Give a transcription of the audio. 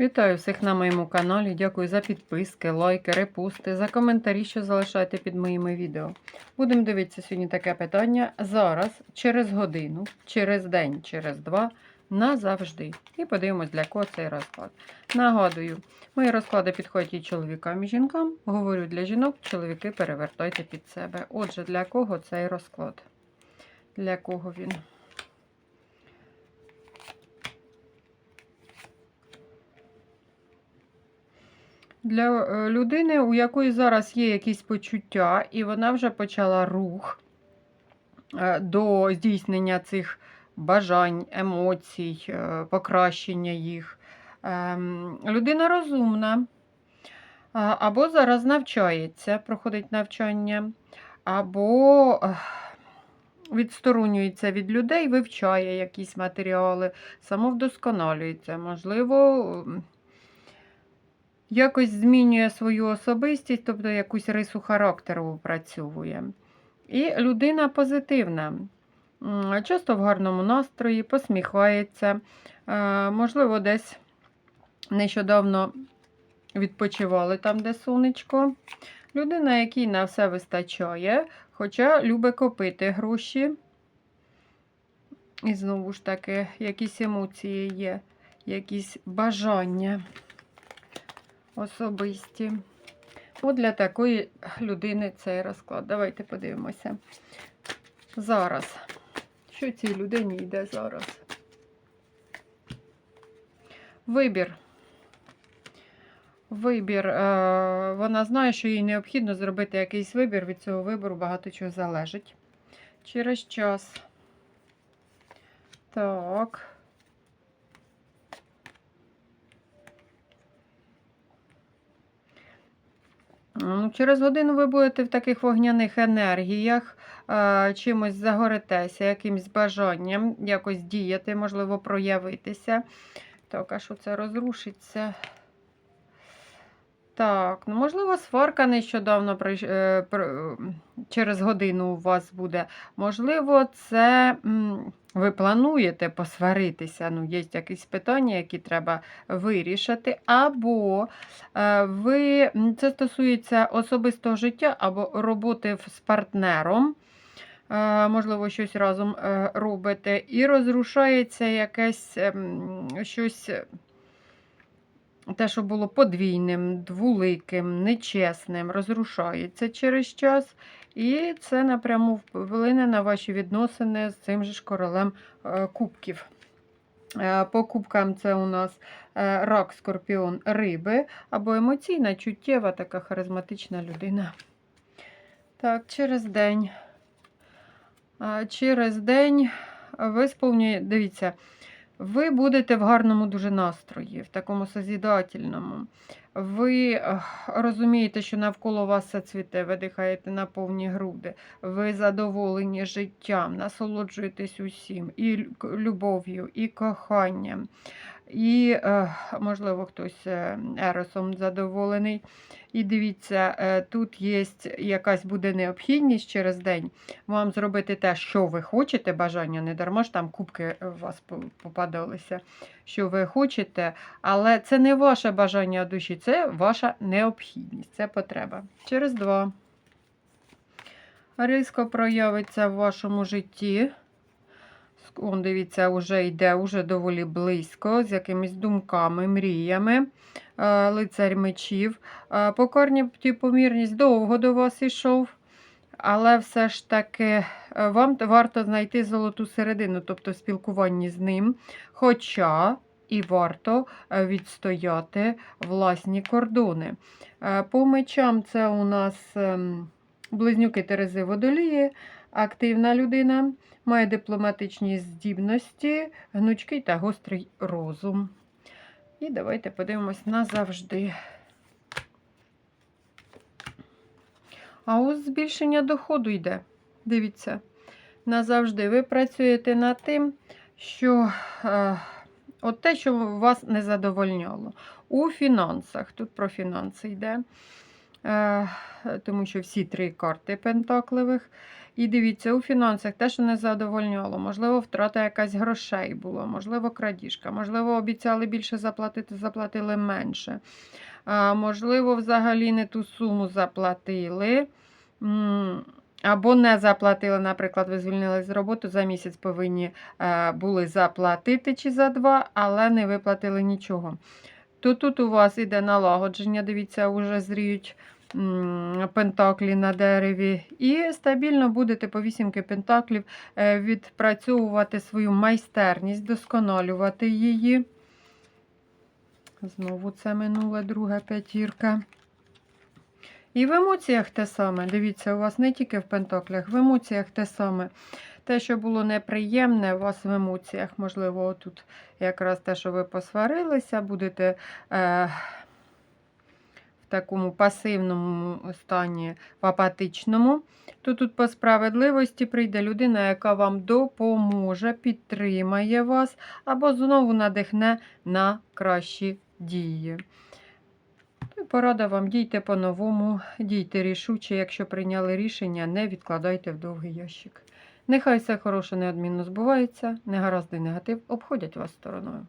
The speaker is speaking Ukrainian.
Вітаю всіх на моєму каналі. Дякую за підписки, лайки, репости, за коментарі, що залишаєте під моїми відео. Будемо дивитися сьогодні таке питання зараз, через годину, через день, через два, назавжди. І подивимось, для кого цей розклад. Нагадую, мої розклади підходять і чоловікам, і жінкам. Говорю для жінок, чоловіки перевертайте під себе. Отже, для кого цей розклад? Для кого він? Для е, людини, у якої зараз є якісь почуття, і вона вже почала рух е, до здійснення цих бажань, емоцій, е, покращення їх. Ем, Людина розумна, або зараз навчається, проходить навчання, або відсторонюється від людей, вивчає якісь матеріали, самовдосконалюється, можливо. Якось змінює свою особистість, тобто якусь рису характеру опрацьовує. І людина позитивна, часто в гарному настрої, посміхається, Е, можливо, десь нещодавно відпочивали там, де сонечко. Людина, якій на все вистачає, хоча любить копити гроші. І знову ж таки, якісь емоції є, якісь бажання особисті. От для такої людини цей розклад. Давайте подивимося. Зараз. Що цій людині йде зараз? Вибір. Вибір. Е, Вона знає, що їй необхідно зробити якийсь вибір. Від цього вибору багато чого залежить. Через час. Так. Через годину ви будете в таких вогняних енергіях, чимось загоритеся, якимось бажанням якось діяти, можливо, проявитися. Так, а що це розрушиться? Так, ну можливо, сварка нещодавно е, через годину у вас буде. Можливо, це ви плануєте посваритися. Ну, є якісь питання, які треба вирішити. Або е, ви це стосується особистого життя або роботи з партнером. Е, Можливо, щось разом е, робите, і розрушається якесь ем, щось. те, що було подвійним, двуликим, нечесним, розрушається через час. І це напряму вплине на ваші відносини з цим же ж королем е, кубків. Е, По кубкам це у нас е, рак, скорпіон, риби або емоційна, чуттєва, така харизматична людина. Так, через день. Через день ви сповнюєте, дивіться, ви будете в гарному дуже настрої, в такому созідательному. Ви розумієте, що навколо вас все цвіте, ви дихаєте на повні груди, ви задоволені життям, насолоджуєтесь усім, і любов'ю, і коханням, і, е, можливо, хтось е, еросом задоволений. І дивіться, е, тут є якась буде необхідність через день вам зробити те, що ви хочете, бажання, не дарма ж там кубки у вас попадалися, що ви хочете, але це не ваше бажання душі, це ваша необхідність, це потреба. Через два. Різко проявиться в вашому житті. Он, дивіться, вже йде уже доволі близько, з якимись думками, мріями. Е, Лицарь мечів. Е, Покорність і помірність довго до вас ішов. Але все ж таки е, вам варто знайти золоту середину, тобто в спілкуванні з ним. Хоча і варто відстояти власні кордони. По мечам це у нас ем, близнюки Терези Водолії, активна людина, має дипломатичні здібності, гнучкий та гострий розум. І давайте подивимось назавжди. А ось збільшення доходу йде. Дивіться, назавжди ви працюєте над тим, що е, от те, що вас не задовольняло. У фінансах, тут про фінанси йде, тому що всі три карти пентакливих. І дивіться, у фінансах те, що не задовольняло, можливо, втрата якась грошей була, можливо, крадіжка, можливо, обіцяли більше заплатити, заплатили менше. Можливо, взагалі не ту суму заплатили. Або не заплатили, наприклад, ви звільнились з роботи, за місяць повинні е, були заплатити чи за два, але не виплатили нічого. То тут у вас іде налагодження, дивіться, вже зріють пентаклі на дереві. І стабільно будете по вісімки пентаклів е, відпрацьовувати свою майстерність, досконалювати її. Знову це минула друга п'ятірка. І в емоціях те саме. Дивіться, у вас не тільки в пентаклях, в емоціях те саме. Те, що було неприємне, у вас в емоціях, можливо, отут якраз те, що ви посварилися, будете е, в такому пасивному стані, в апатичному. То тут по справедливості прийде людина, яка вам допоможе, підтримає вас, або знову надихне на кращі дії. Ну, Порада вам дійте по-новому, дійте рішуче. Якщо прийняли рішення, не відкладайте в довгий ящик. Нехай все хороше неодмінно збувається, негаразди негатив обходять вас стороною.